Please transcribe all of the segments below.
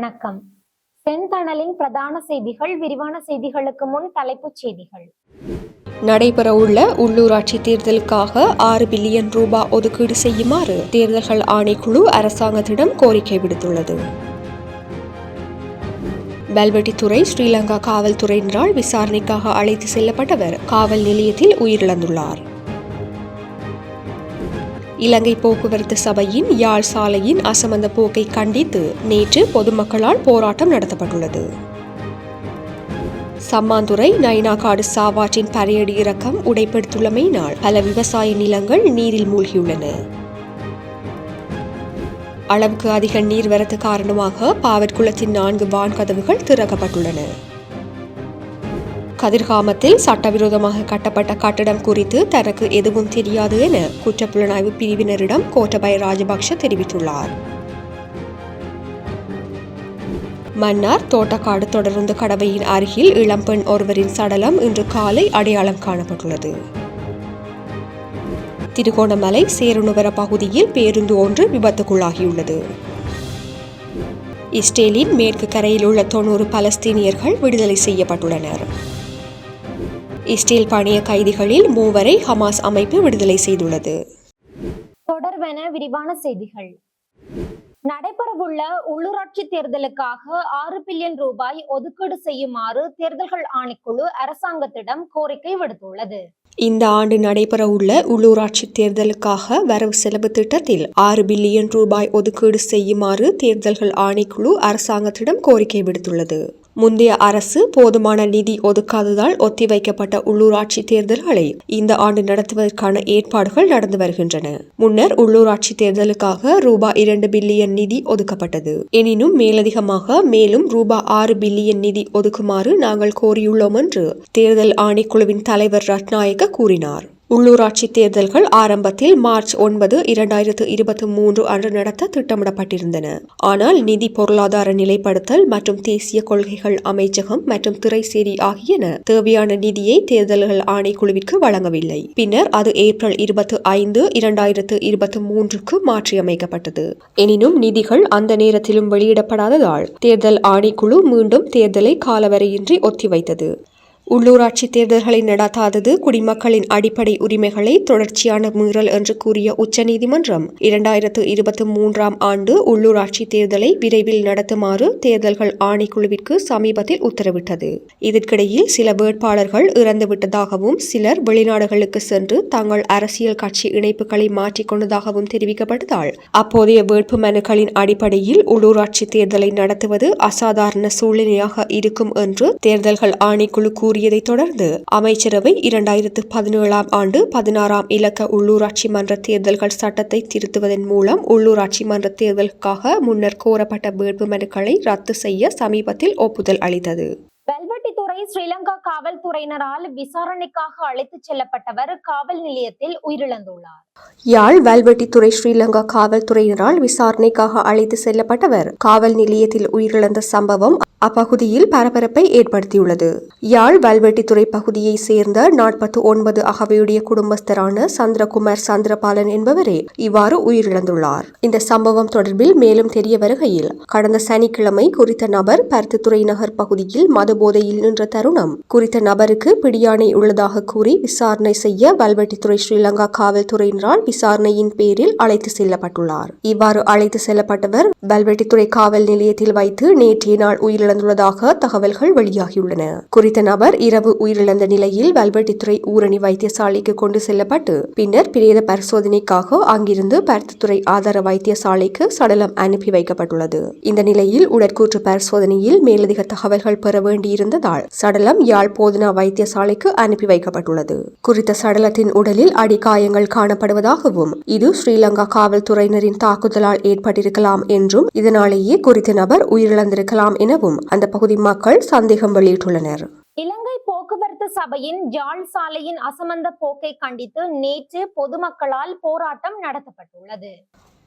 வணக்கம். செந்தணலின் பிரதான செய்திகள் விரிவான செய்திகளுக்கு முன் தலைப்புச் செய்திகள். நடைபெறவுள்ள உள்ளூராட்சி தேர்தலுக்காக ஆறு பில்லியன் ரூபாய் ஒதுக்கீடு செய்யுமாறு தேர்தல்கள் ஆணைக்குழு அரசாங்கத்திடம் கோரிக்கை விடுத்துள்ளது. பல்வெட்டித்துறை ஸ்ரீலங்கா காவல்துறையினரால் விசாரணைக்காக அழைத்து செல்லப்பட்டவர் காவல் நிலையத்தில் உயிரிழந்துள்ளார். இலங்கை போக்குவரத்து சபையின் யாழ் சாலையின் அசமந்த போக்கை கண்டித்து நேற்று பொதுமக்களால் போராட்டம் நடத்தப்பட்டுள்ளது. சம்மாந்துறை நைனாகாடு சாவாற்றின் பரையடி இறக்கம் உடைப்படுத்துள்ளமையினால் பல விவசாய நிலங்கள் நீரில் மூழ்கியுள்ளன. அளவுக்கு அதிக நீர்வரத்து காரணமாக பாவற்குளத்தின் நான்கு வான்கதவுகள் திறக்கப்பட்டுள்ளன. கதிர்காமத்தில் சட்டவிரோதமாக கட்டப்பட்ட கட்டடம் குறித்து தனக்கு எதுவும் தெரியாது என குற்றப்புலனாய்வு பிரிவினரிடம் கோட்டபய ராஜபக்ஷ தெரிவித்துள்ளார். மன்னார் தோட்டக்காடு தொடர்ந்து கடவையின் அருகில் இளம்பெண் ஒருவரின் சடலம் இன்று காலை அடையாளம் காணப்பட்டுள்ளது. திருகோணமலை சேருநுவர பகுதியில் பேருந்து ஒன்று விபத்துக்குள்ளாகியுள்ளது. இஸ்ரேலின் மேற்கு கரையில் உள்ள தொன்னூறு பலஸ்தீனியர்கள் விடுதலை செய்யப்பட்டுள்ளனர். இஸ்ரேல் பணிய கைதிகளில் மூவரை ஹமாஸ் அமைப்பு விடுதலை செய்துள்ளது. தொடர்வென விரிவான செய்திகள். நடைபெறவுள்ள உள்ளூராட்சி தேர்தலுக்காக ஆறு பில்லியன் ரூபாய் ஒதுக்கீடு செய்யுமாறு தேர்தல்கள் ஆணைக்குழு அரசாங்கத்திடம் கோரிக்கை விடுத்துள்ளது. இந்த ஆண்டு நடைபெறவுள்ள உள்ளூராட்சி தேர்தலுக்காக வரவு செலவு திட்டத்தில் ஆறு பில்லியன் ரூபாய் ஒதுக்கீடு செய்யுமாறு தேர்தல்கள் ஆணைக்குழு அரசாங்கத்திடம் கோரிக்கை விடுத்துள்ளது. முந்தைய அரசு போதுமான நிதி ஒதுக்காததால் ஒத்திவைக்கப்பட்ட உள்ளூராட்சி தேர்தல்களை இந்த ஆண்டு நடத்துவதற்கான ஏற்பாடுகள் நடந்து வருகின்றன. முன்னர் உள்ளூராட்சி தேர்தலுக்காக ரூபாய் இரண்டு பில்லியன் நிதி ஒதுக்கப்பட்டது. எனினும் மேலதிகமாக மேலும் ரூபாய் ஆறு பில்லியன் நிதி ஒதுக்குமாறு நாங்கள் கோரியுள்ளோம் என்று தேர்தல் ஆணைக்குழுவின் தலைவர் ரத்நாயக்க கூறினார். உள்ளூராட்சி தேர்தல்கள் ஆரம்பத்தில் மார்ச் ஒன்பது இரண்டாயிரத்து இருபத்தி மூன்று அன்று நடத்த திட்டமிடப்பட்டிருந்தன. ஆனால் நிதி பொருளாதார நிலைப்படுத்தல் மற்றும் தேசிய கொள்கைகள் அமைச்சகம் மற்றும் திரைசேரி ஆகியன தேவையான நிதியை தேர்தல்கள் ஆணைக்குழுவிற்கு வழங்கவில்லை. பின்னர் அது ஏப்ரல் இருபத்தி ஐந்து இரண்டாயிரத்து இருபத்தி மூன்றுக்கு மாற்றியமைக்கப்பட்டது. எனினும் நிதிகள் அந்த நேரத்திலும் வெளியிடப்படாததால் தேர்தல் ஆணைக்குழு மீண்டும் தேர்தலை காலவரையின்றி ஒத்திவைத்தது. உள்ளூராட்சி தேர்தல்களை நடத்தாதது குடிமக்களின் அடிப்படை உரிமைகளை தொடர்ச்சியான மீறல் என்று கூறிய உச்சநீதிமன்றம் இரண்டாயிரத்து இருபத்தி மூன்றாம் ஆண்டு உள்ளூராட்சி தேர்தலை விரைவில் நடத்துமாறு தேர்தல்கள் ஆணைக்குழுவிற்கு சமீபத்தில் உத்தரவிட்டது. இதற்கிடையில் சில வேட்பாளர்கள் இறந்துவிட்டதாகவும் சிலர் வெளிநாடுகளுக்கு சென்று தங்கள் அரசியல் கட்சி இணைப்புகளை மாற்றிக்கொண்டதாகவும் தெரிவிக்கப்பட்டதால் அப்போதைய வேட்பு மனுக்களின் அடிப்படையில் உள்ளூராட்சி தேர்தலை நடத்துவது அசாதாரண சூழ்நிலையாக இருக்கும் என்று தேர்தல்கள் ஆணைக்குழு கூறி கூறியதைத் தொடர்ந்து அமைச்சரவை இரண்டாயிரத்து பதினேழாம் ஆண்டு பதினாறாம் இலக்க உள்ளூராட்சி மன்ற தேர்தல்கள் சட்டத்தை திருத்துவதன் மூலம் உள்ளூராட்சி மன்ற தேர்தலுக்காக முன்னர் கோரப்பட்ட வேட்புமனுக்களை ரத்து செய்ய சமீபத்தில் ஒப்புதல் அளித்தது. வெல்வெட்டித்துறை ஸ்ரீலங்கா காவல்துறையினரால் விசாரணைக்காக அழைத்துச் செல்லப்பட்டவர் காவல் நிலையத்தில் உயிரிழந்துள்ளார். யாழ் வல்வெட்டித்துறை ஸ்ரீலங்கா காவல்துறையினரால் விசாரணைக்காக அழைத்து செல்லப்பட்டவர் காவல் நிலையத்தில் உயிரிழந்த சம்பவம் அப்பகுதியில் பரபரப்பை ஏற்படுத்தியுள்ளது. யாழ் வல்வெட்டித்துறை பகுதியை சேர்ந்த நாற்பத்து ஒன்பது அகவையுடைய குடும்பஸ்தரான சந்திரகுமார் சந்திரபாலன் என்பவரே இவ்வாறு உயிரிழந்துள்ளார். இந்த சம்பவம் தொடர்பில் மேலும் தெரிய வருகையில் கடந்த சனிக்கிழமை குறித்த நபர் பருத்தித்துறை நகர் பகுதியில் மதுபோதையில் நின்ற தருணம். குறித்த நபருக்கு பிடியாணை உள்ளதாக கூறி விசாரணை செய்ய வல்வெட்டித்துறை ஸ்ரீலங்கா காவல்துறையினரால் விசாரணையின் பேரில் அழைத்து செல்லப்பட்டுள்ளார். இவ்வாறு அழைத்து செல்லப்பட்டவர் வல்வெட்டித்துறை காவல் நிலையத்தில் வைத்து நேற்றைய நாள் உயிரிழந்துள்ளதாக தகவல்கள் வெளியாகியுள்ளன. குறித்த நபர் இரவு உயிரிழந்த நிலையில் வல்வெட்டித்துறை ஊரணி வைத்தியசாலைக்கு கொண்டு செல்லப்பட்டு பின்னர் பிரேத பரிசோதனைக்காக அங்கிருந்து பருத்தித்துறை ஆதார வைத்தியசாலைக்கு சடலம் அனுப்பி வைக்கப்பட்டுள்ளது. இந்த நிலையில் உடற்கூற்று பரிசோதனையில் மேலதிக தகவல்கள் பெற வேண்டியிருந்த வேண்டியிருந்ததால் சடலம் யாழ் போதனா வைத்தியசாலைக்கு அனுப்பி வைக்கப்பட்டுள்ளது. குறித்த சடலத்தின் உடலில் அடிக்காயங்கள் காணப்படுவதாகவும் இது ஸ்ரீலங்கா காவல்துறையினரின் தாக்குதலால் ஏற்பட்டிருக்கலாம் என்றும் இதனாலேயே குறித்த நபர் உயிரிழந்திருக்கலாம் எனவும் அந்த பகுதி மக்கள் சந்தேகம் வெளியிட்டுள்ளனர். இலங்கை போக்குவரத்து சபையின் யாழ் சாலையின் அசமந்த போக்கை கண்டித்து நேற்று பொதுமக்களால் போராட்டம் நடத்தப்பட்டுள்ளது.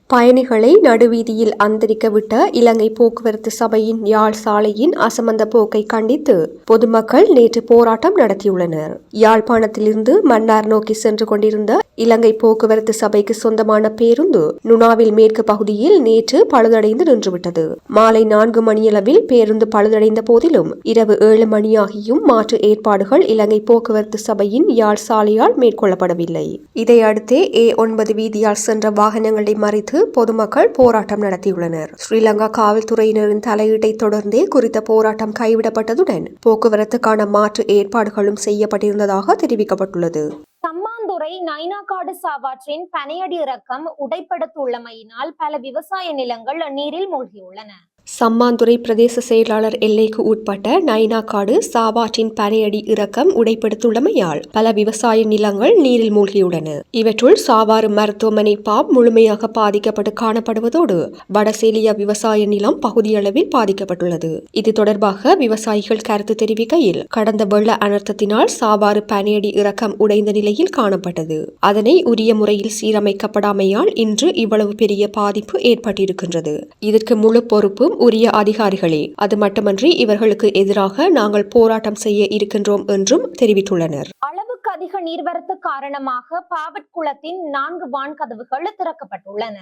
பயணிகளை நடுவீதியில் அந்தரிக்க விட்ட இலங்கை போக்குவரத்து சபையின் யாழ் சாலையின் அசமந்த போக்கை கண்டித்து பொதுமக்கள் நேற்று போராட்டம் நடத்தியுள்ளனர். யாழ்ப்பாணத்திலிருந்து மன்னார் நோக்கி சென்று கொண்டிருந்த இலங்கை போக்குவரத்து சபைக்கு சொந்தமான பேருந்து நுணாவில் மேற்கு பகுதியில் நேற்று பழுதடைந்து நின்றுவிட்டது. மாலை நான்கு மணியளவில் பேருந்து பழுதடைந்த போதிலும் இரவு ஏழு மணியாகியும் மாற்று ஏற்பாடுகள் இலங்கை போக்குவரத்து சபையின் யாழ் சாலையால் மேற்கொள்ளப்படவில்லை. இதையடுத்தே ஏ ஒன்பது வீதியால் சென்ற வாகனங்களை மறித்து பொதுமக்கள் போராட்டம் நடத்தியுள்ளனர். ஸ்ரீலங்கா காவல்துறையினரின் தலையீட்டை தொடர்ந்தே குறித்த போராட்டம் கைவிடப்பட்டதுடன் போக்குவரத்துக்கான மாற்று ஏற்பாடுகளும் செய்யப்பட்டிருந்ததாக தெரிவிக்கப்பட்டுள்ளது. சம்மாந்துறை நைனாக்காடு சாவாற்றின் பனையடி இறக்கம் உடைப்படுத்துள்ளமையினால் பல விவசாய நிலங்கள் நீரில் மூழ்கியுள்ளன. சம்மாந்துறை பிரதேச செயலாளர் எல்லைக்கு உட்பட்ட நைனாக்காடு சாவாற்றின் பனையடி இறக்கம் உடைப்படுத்துள்ளமையால் பல விவசாய நிலங்கள் நீரில் மூழ்கியுள்ளன. இவற்றுள் சாவாறு மருத்துவமனை பாப் முழுமையாக பாதிக்கப்பட்டு காணப்படுவதோடு வடசேலியா விவசாய நிலம் பகுதியளவில் பாதிக்கப்பட்டுள்ளது. இது தொடர்பாக விவசாயிகள் கருத்து தெரிவிக்கையில் கடந்த வெள்ள அனர்த்தத்தினால் சாவாறு பனையடி இறக்கம் உடைந்த நிலையில் காணப்பட்டது. அதனை உரிய முறையில் சீரமைக்கப்படாமையால் இன்று இவ்வளவு பெரிய பாதிப்பு ஏற்பட்டிருக்கின்றது. இதற்கு முழு பொறுப்பு உரிய அதிகாரிகளே. அது மட்டுமன்றி இவர்களுக்கு எதிராக நாங்கள் போராட்டம் செய்ய இருக்கின்றோம் என்றும் தெரிவித்துள்ளனர். அளவுக்கு அதிக நீர்வரத்து காரணமாக பாவட் குளத்தின் நான்கு வான்கதவுகள் திறக்கப்பட்டுள்ளன.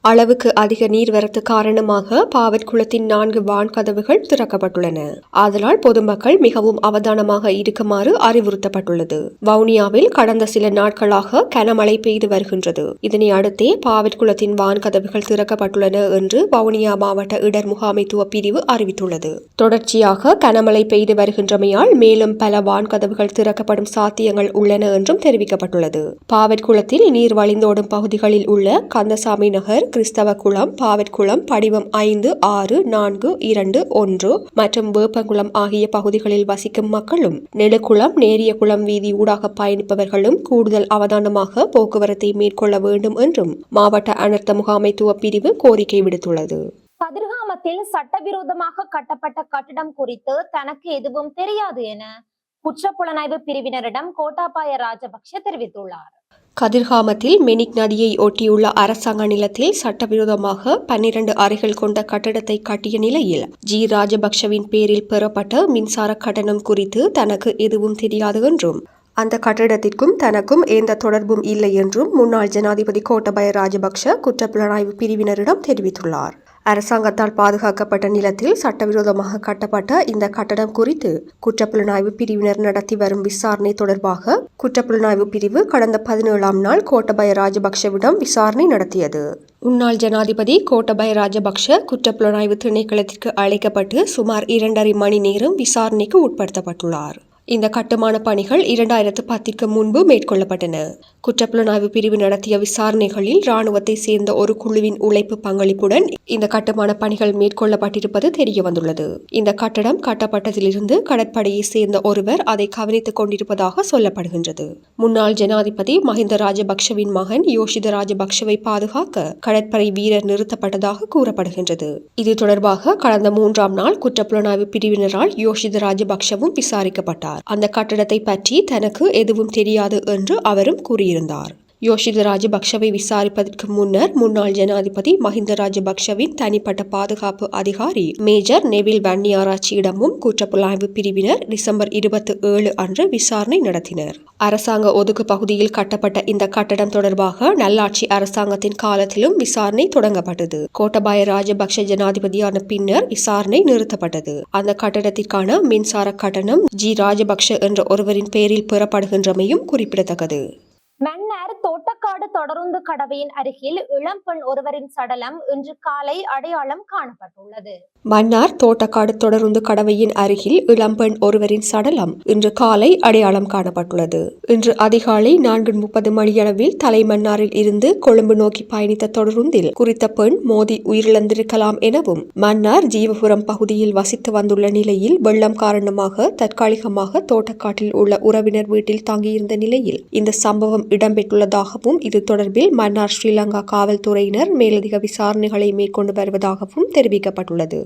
அளவுக்கு அதிக நீர்வரத்து காரணமாக பாவற்குளத்தின் நான்கு வான்கதவுகள் திறக்கப்பட்டுள்ளன. அதனால் பொதுமக்கள் மிகவும் அவதானமாக இருக்குமாறு அறிவுறுத்தப்பட்டுள்ளது. வவுனியாவில் கடந்த சில நாட்களாக கனமழை பெய்து வருகின்றது. இதனை அடுத்தே பாவற்குளத்தின் வான்கதவுகள் திறக்கப்பட்டுள்ளன என்று வவுனியா மாவட்ட இடர் முகாமைத்துவ பிரிவு அறிவித்துள்ளது. தொடர்ச்சியாக கனமழை பெய்து வருகின்றமையால் மேலும் பல வான்கதவுகள் திறக்கப்படும் சாத்தியங்கள் உள்ளன என்றும் தெரிவிக்கப்பட்டுள்ளது. பாவற்குளத்தில் நீர் வழிந்தோடும் பகுதிகளில் உள்ள கந்தசாமி நகர் கிறிஸ்தவ குளம் பாவற்குளம் படிவம் ஐந்து ஆறு நான்கு இரண்டு ஒன்று மற்றும் வேப்பங்குளம் ஆகிய பகுதிகளில் வசிக்கும் மக்களும் நெடுக்குளம் நேரியகுளம் வீதி ஊடாக பயணிப்பவர்களும் கூடுதல் அவதானமாக போக்குவரத்தை மேற்கொள்ள வேண்டும் என்றும் மாவட்ட அனர்த்த முகாமைத்துவ பிரிவு கோரிக்கை விடுத்துள்ளது. கதிர்காமத்தில் சட்டவிரோதமாக கட்டப்பட்ட கட்டிடம் குறித்து தனக்கு எதுவும் தெரியாது என குற்றப்புலனாய்வு பிரிவினரிடம் கோட்டாபாய ராஜபக்ஷ தெரிவித்துள்ளார். கதிர்காமத்தில் மெனிக் நதியை ஒட்டியுள்ள அரசாங்க நிலத்தில் சட்டவிரோதமாக பன்னிரண்டு அறைகள் கொண்ட கட்டடத்தை கட்டிய நிலையில் ஜி. ராஜபக்ஷவின் பேரில் பெறப்பட்ட மின்சார கட்டணம் குறித்து தனக்கு எதுவும் தெரியாது என்றும் அந்த கட்டிடத்திற்கும் தனக்கும் எந்த தொடர்பும் இல்லை என்றும் முன்னாள் ஜனாதிபதி கோட்டபய ராஜபக்ஷ குற்றப்புலனாய்வு பிரிவினரிடம் தெரிவித்துள்ளார். அரசாங்கத்தால் பாதுகாக்கப்பட்ட நிலத்தில் சட்டவிரோதமாக கட்டப்பட்ட இந்த கட்டடம் குறித்து குற்றப்புலனாய்வு பிரிவினர் நடத்தி வரும் விசாரணை தொடர்பாக குற்றப்புலனாய்வு பிரிவு கடந்த பதினேழாம் நாள் கோட்டபய ராஜபக்ஷவிடம் விசாரணை நடத்தியது. முன்னாள் ஜனாதிபதி கோட்டபய ராஜபக்ஷ குற்றப்புலனாய்வு திணைக்களத்திற்கு அழைக்கப்பட்டு சுமார் இரண்டரை மணி நேரம் விசாரணைக்கு உட்படுத்தப்பட்டுள்ளார். இந்த கட்டுமான பணிகள் இரண்டாயிரத்து பத்திற்கு முன்பு மேற்கொள்ளப்பட்டன. குற்றப்புலனாய்வு பிரிவு நடத்திய விசாரணைகளில் ராணுவத்தை சேர்ந்த ஒரு குழுவின் உழைப்பு பங்களிப்புடன் இந்த கட்டுமான பணிகள் மேற்கொள்ளப்பட்டிருப்பது தெரிய வந்துள்ளது இந்த கட்டடம் கட்டப்பட்டதிலிருந்து கடற்படையை சேர்ந்த ஒருவர் அதை கவனித்துக் கொண்டிருப்பதாக சொல்லப்படுகின்றது. முன்னாள் ஜனாதிபதி மஹிந்த ராஜபக்ஷவின் மகன் யோஷித ராஜபக்ஷவை பாதுகாக்க கடற்படை வீரர் நிறுத்தப்பட்டதாக கூறப்படுகின்றது. இது தொடர்பாக கடந்த மூன்றாம் நாள் குற்றப்புலனாய்வு பிரிவினரால் யோஷித ராஜபக்ஷவும் விசாரிக்கப்பட்டார். அந்த கட்டடத்தை பற்றி தனக்கு எதுவும் தெரியாது என்று அவரும் கூறியிருந்தார் யோஷித ராஜபக்ஷவை விசாரிப்பதற்கு முன்னர் முன்னாள் ஜனாதிபதி மஹிந்த ராஜபக்ஷவின் தனிப்பட்ட பாதுகாப்பு அதிகாரி மேஜர் நெவில் வன்னியாராச்சியிடமும் குற்றப்புலனாய்வு பிரிவினர் டிசம்பர் இருபத்தி ஏழு அன்று விசாரணை நடத்தினர். அரசாங்க ஒதுக்கு பகுதியில் கட்டப்பட்ட இந்த கட்டடம் தொடர்பாக நல்லாட்சி அரசாங்கத்தின் காலத்திலும் விசாரணை தொடங்கப்பட்டது. கோட்டபாய ராஜபக்ஷ ஜனாதிபதியான பின்னர் விசாரணை நிறுத்தப்பட்டது. அந்த கட்டடத்திற்கான மின்சார கட்டணம் ஜி. ராஜபக்ஷ என்ற ஒருவரின் பெயரில் பெறப்படுகின்றமையும் குறிப்பிடத்தக்கது. மன்னர் தோட்டக்காடு தொடருந்து கடவையின் அருகில் இளம்பெண் ஒருவரின் சடலம் இன்று காலை அடையாளம் காணப்பட்டுள்ளது. மன்னார் தோட்டக்காடு தொடருந்து கடவையின் அருகில் இளம்பெண் ஒருவரின் சடலம் இன்று காலை அடையாளம் காணப்பட்டுள்ளது. இன்று அதிகாலை நான்கு முப்பது மணியளவில் தலைமன்னாரில் இருந்து கொழும்பு நோக்கி பயணித்த தொடருந்தில் குறித்த பெண் மோதி உயிரிழந்திருக்கலாம் எனவும் மன்னார் ஜீவபுரம் பகுதியில் வசித்து வந்துள்ள நிலையில் வெள்ளம் காரணமாக தற்காலிகமாக தோட்டக்காட்டில் உள்ள உறவினர் வீட்டில் தங்கியிருந்த நிலையில் இந்த சம்பவம் இடம்பெற்றுள்ளதாகவும் இது தொடர்பில் மன்னார் ஸ்ரீலங்கா காவல்துறையினர் மேலதிக விசாரணைகளை மேற்கொண்டு வருவதாகவும் தெரிவிக்கப்பட்டுள்ளது.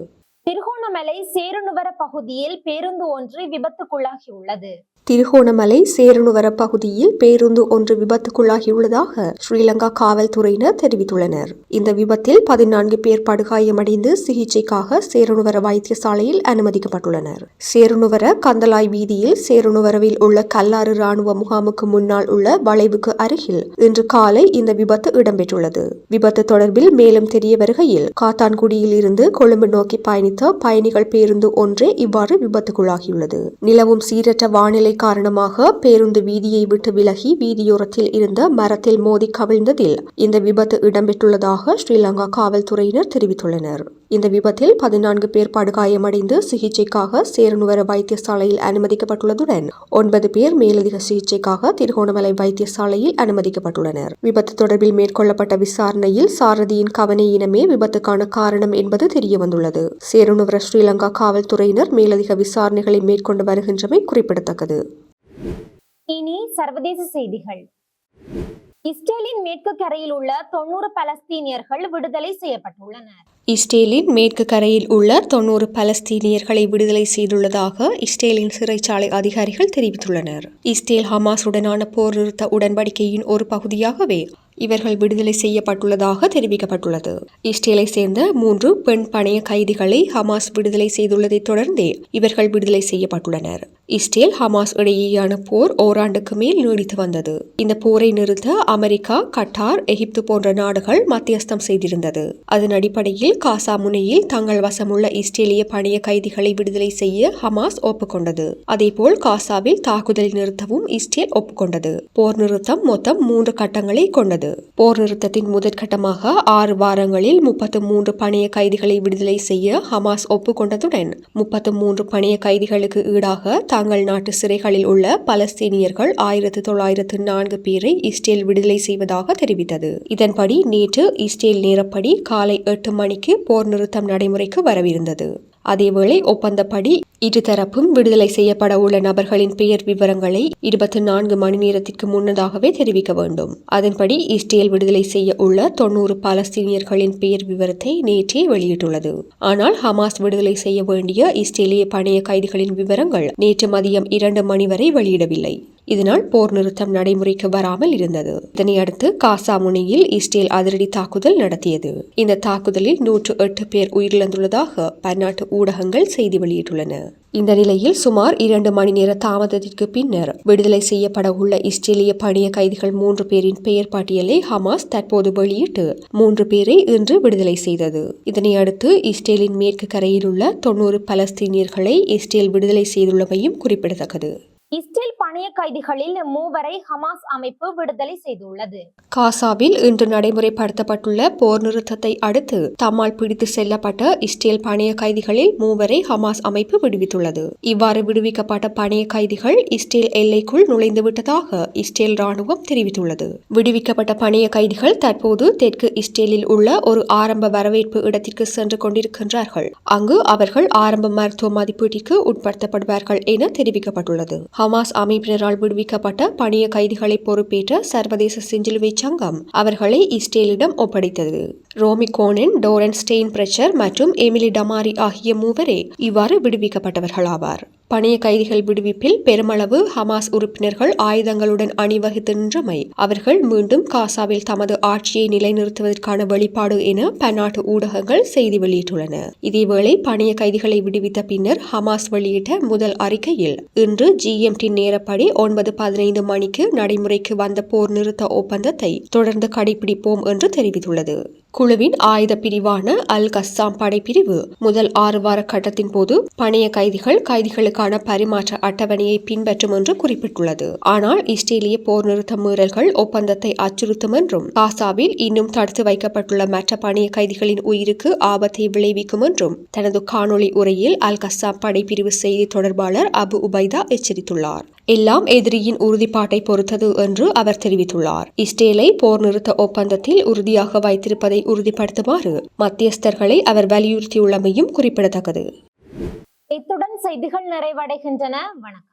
திருகோணமலை சேருநுவர பகுதியில் பேருந்து ஒன்று விபத்துக்குள்ளாகியுள்ளது. திருகோணமலை சேரனுவர பகுதியில் பேருந்து ஒன்று விபத்துக்குள்ளாகியுள்ளதாக ஸ்ரீலங்கா காவல்துறையினர் தெரிவித்துள்ளனர். இந்த விபத்தில் பதினான்கு பேர் படுகாயமடைந்து சிகிச்சைக்காக சேரனுவர வைத்தியசாலையில் அனுமதிக்கப்பட்டுள்ளனர். சேரனுவர கந்தலாய் வீதியில் சேரனுவரவில் உள்ள கல்லாறு ராணுவ முகாமுக்கு முன்னால் உள்ள வளைவுக்கு அருகில் இன்று காலை இந்த விபத்து இடம்பெற்றுள்ளது. விபத்து தொடர்பில் மேலும் தெரிய வருகையில் காத்தான்குடியில் இருந்து கொழும்பு நோக்கி பயணித்த பயணிகள் பேருந்து ஒன்றே இவ்வாறு விபத்துக்குள்ளாகியுள்ளது. நிலவும் சீரற்ற வானிலை காரணமாக பேருந்து வீதியை விட்டு விலகி வீதியோரத்தில் இருந்த மரத்தில் மோதி கவிழ்ந்ததில் இந்த விபத்து இடம்பெற்றுள்ளதாக ஸ்ரீலங்கா காவல்துறையினர் தெரிவித்துள்ளனர். இந்த விபத்தில் பதினான்கு பேர் படுகாயமடைந்து சிகிச்சைக்காக சேரனுவர வைத்தியசாலையில் அனுமதிக்கப்பட்டுள்ளதுடன் ஒன்பது பேர் மேலதிக சிகிச்சைக்காக திருகோணமலை வைத்தியசாலையில் அனுமதிக்கப்பட்டுள்ளனர். விபத்து தொடர்பில் மேற்கொள்ளப்பட்ட விசாரணையில் சாரதியின் கவனையினமே விபத்துக்கான காரணம் என்பது தெரியவந்துள்ளது. சேரனுவர ஸ்ரீலங்கா காவல்துறையினர் மேலதிக விசாரணைகளை மேற்கொண்டு வருகின்றமை குறிப்பிடத்தக்கது. இனி சர்வதேச செய்திகள். இஸ்ரேலின் மேற்கு கரையில் உள்ள தொண்ணூறு பலஸ்தீனியர்கள் விடுதலை செய்யப்பட்டுள்ளனர். இஸ்ரேலின் மேற்கு கரையில் உள்ள தொன்னூறு பலஸ்தீனியர்களை விடுதலை செய்துள்ளதாக இஸ்ரேலின் சிறைச்சாலை அதிகாரிகள் தெரிவித்துள்ளனர். இஸ்ரேல் ஹமாஸுடனான போர் நிறுத்த உடன்படிக்கையின் ஒரு பகுதியாகவே இவர்கள் விடுதலை செய்யப்பட்டுள்ளதாக தெரிவிக்கப்பட்டுள்ளது. இஸ்ரேலை சேர்ந்த மூன்று பெண் பணைய கைதிகளை ஹமாஸ் விடுதலை செய்துள்ளதைத் தொடர்ந்தே இவர்கள் விடுதலை செய்யப்பட்டுள்ளனர். இஸ்ரேல் ஹமாஸ் இடையேயான போர் ஓராண்டுக்கு மேல் நீடித்து வந்தது. இந்த போரை நிறுத்த அமெரிக்கா கட்டார் எகிப்து போன்ற நாடுகள் மத்தியஸ்தம் செய்திருந்தது. அதன் அடிப்படையில் காசா முனையில் தங்கள் வசமுள்ள இஸ்ரேலிய பணைய கைதிகளை விடுதலை செய்ய ஹமாஸ் ஒப்புக்கொண்டது. அதேபோல் காசாவில் தாக்குதலை நிறுத்தவும் இஸ்ரேல் ஒப்புக்கொண்டது. போர் நிறுத்தம் மொத்தம் மூன்று கட்டங்களை கொண்டது. போர் நிறுத்தத்தின் முதற்கட்டமாக ஆறு வாரங்களில் முப்பத்து மூன்று பணைய கைதிகளை விடுதலை செய்ய ஹமாஸ் ஒப்புக்கொண்டதுடன் முப்பத்து மூன்று பணைய கைதிகளுக்கு ஈடாக தாங்கள் நாட்டு சிறைகளில் உள்ள பலஸ்தீனியர்கள் ஆயிரத்து தொள்ளாயிரத்து நான்கு பேரை இஸ்ரேல் விடுதலை செய்வதாக தெரிவித்தது. இதன்படி நேற்று இஸ்ரேல் நேரப்படி காலை எட்டு மணிக்கு போர் நிறுத்தம் நடைமுறைக்கு வரவிருந்தது. அதேவேளை ஒப்பந்தப்படி இருதரப்பும் விடுதலை செய்யப்பட உள்ள நபர்களின் பெயர் விவரங்களை இருபத்தி நான்கு மணி நேரத்திற்கு முன்னதாகவே தெரிவிக்க வேண்டும். அதன்படி இஸ்ரேல் விடுதலை செய்ய உள்ள தொன்னூறு பாலஸ்தீனியர்களின் பெயர் விவரத்தை நேற்றே வெளியிட்டுள்ளது. ஆனால் ஹமாஸ் விடுதலை செய்ய வேண்டிய இஸ்ரேலிய பணைய கைதிகளின் விவரங்கள் நேற்று மதியம் இரண்டு மணி வரை வெளியிடவில்லை. இதனால் போர் நிறுத்தம் நடைமுறைக்கு வராமல் இருந்தது. இதனையடுத்து காசா முனையில் இஸ்ரேல் அதிரடி தாக்குதல் நடத்தியது. இந்த தாக்குதலில் நூற்று எட்டு பேர் உயிரிழந்துள்ளதாக பன்னாட்டு ஊடகங்கள் செய்தி வெளியிட்டுள்ளன. இந்த நிலையில் சுமார் இரண்டு மணி நேர தாமதத்திற்கு பின்னர் விடுதலை செய்யப்பட உள்ள இஸ்ரேலிய பணிய கைதிகள் மூன்று பேரின் பெயர் பாட்டிய ஹமாஸ் தற்போது வெளியிட்டு மூன்று பேரை இன்று விடுதலை செய்தது. இதனை அடுத்து இஸ்ரேலின் மேற்கு கரையில் உள்ள தொன்னூறு பலஸ்தீனியர்களை இஸ்ரேல் விடுதலை செய்துள்ளமையும் குறிப்பிடத்தக்கது. இஸ்ரேல் பணைய கைதிகளில் மூவரை ஹமாஸ் அமைப்பு விடுதலை செய்துள்ளது. காசாவில் இன்று நடைமுறைப்படுத்தப்பட்டுள்ள போர் நிறுத்தத்தை அடுத்து தம்மால் பிடித்து செல்லப்பட்ட இஸ்ரேல் பணைய கைதிகளில் மூவரை ஹமாஸ் அமைப்பு விடுவித்துள்ளது. இவ்வாறு விடுவிக்கப்பட்ட பணைய கைதிகள் இஸ்ரேல் எல்லைக்குள் நுழைந்து விட்டதாக இஸ்ரேல் ராணுவம் தெரிவித்துள்ளது. விடுவிக்கப்பட்ட பணைய கைதிகள் தற்போது தெற்கு இஸ்ரேலில் உள்ள ஒரு ஆரம்ப வரவேற்பு இடத்திற்கு சென்று கொண்டிருக்கின்றார்கள். அங்கு அவர்கள் ஆரம்ப மருத்துவ மதிப்பீட்டிற்கு உட்படுத்தப்படுவார்கள் என தெரிவிக்கப்பட்டுள்ளது. ஹமாஸ் அமைப்பினரால் விடுவிக்கப்பட்ட பணிய கைதிகளை பொறுப்பேற்ற சர்வதேச செஞ்சிலுவை சங்கம் அவர்களை இஸ்ரேலிடம் ஒப்படைத்தது. ரோமி கோனின் டோரன் ஸ்டெயின் பிரச்சர் மற்றும் எமிலி டமாரி ஆகிய மூவரே இவ்வாறு விடுவிக்கப்பட்டவர்களாவார். பணைய கைதிகள் விடுவிப்பில் பெருமளவு ஹமாஸ் உறுப்பினர்கள் ஆயுதங்களுடன் அணிவகுத்து நின்றமை அவர்கள் மீண்டும் காசாவில் தமது ஆட்சியை நிலைநிறுத்துவதற்கான வெளிப்பாடு என பன்னாட்டு ஊடகங்கள் செய்தி வெளியிட்டுள்ளன. இதேவேளை பணைய கைதிகளை விடுவித்த பின்னர் ஹமாஸ் வெளியிட்ட முதல் அறிக்கையில் இன்று ஜிஎம்டி நேரப்படி ஒன்பது பதினைந்து மணிக்கு நடைமுறைக்கு வந்த போர் நிறுத்த ஒப்பந்தத்தை தொடர்ந்து கடைபிடிப்போம் என்று தெரிவித்துள்ளது. குழுவின் ஆயுத பிரிவான அல் கஸ்ஸாம் படைப்பிரிவு. முதல் ஆறு வார கட்டத்தின் போது பணைய கைதிகள் கைதிகளுக்கான பரிமாற்ற அட்டவணையை பின்பற்றும் என்று குறிப்பிட்டுள்ளது. ஆனால் இஸ்ரேலிய போர் நிறுத்த மீறல்கள் ஒப்பந்தத்தை அச்சுறுத்தும் என்றும் காசாவில் இன்னும் தடுத்து வைக்கப்பட்டுள்ள மற்ற பணைய கைதிகளின் உயிருக்கு ஆபத்தை விளைவிக்கும் என்றும் தனது காணொளி உரையில் அல் கஸ்ஸாம் படைப்பிரிவு செய்தி தொடர்பாளர் அபு உபைதா எச்சரித்துள்ளார். எல்லாம் எதிரியின் உறுதிப்பாட்டை பொறுத்தது என்று அவர் தெரிவித்துள்ளார். இஸ்ரேலை போர் நிறுத்த ஒப்பந்தத்தில் உறுதியாக வைத்திருப்பதை உறுதிப்படுத்துமாறு மத்தியஸ்தர்களை அவர் வலியுறுத்தியுள்ளமையும் குறிப்பிடத்தக்கது. இத்துடன் செய்திகள் நிறைவடைகின்றன. வணக்கம்.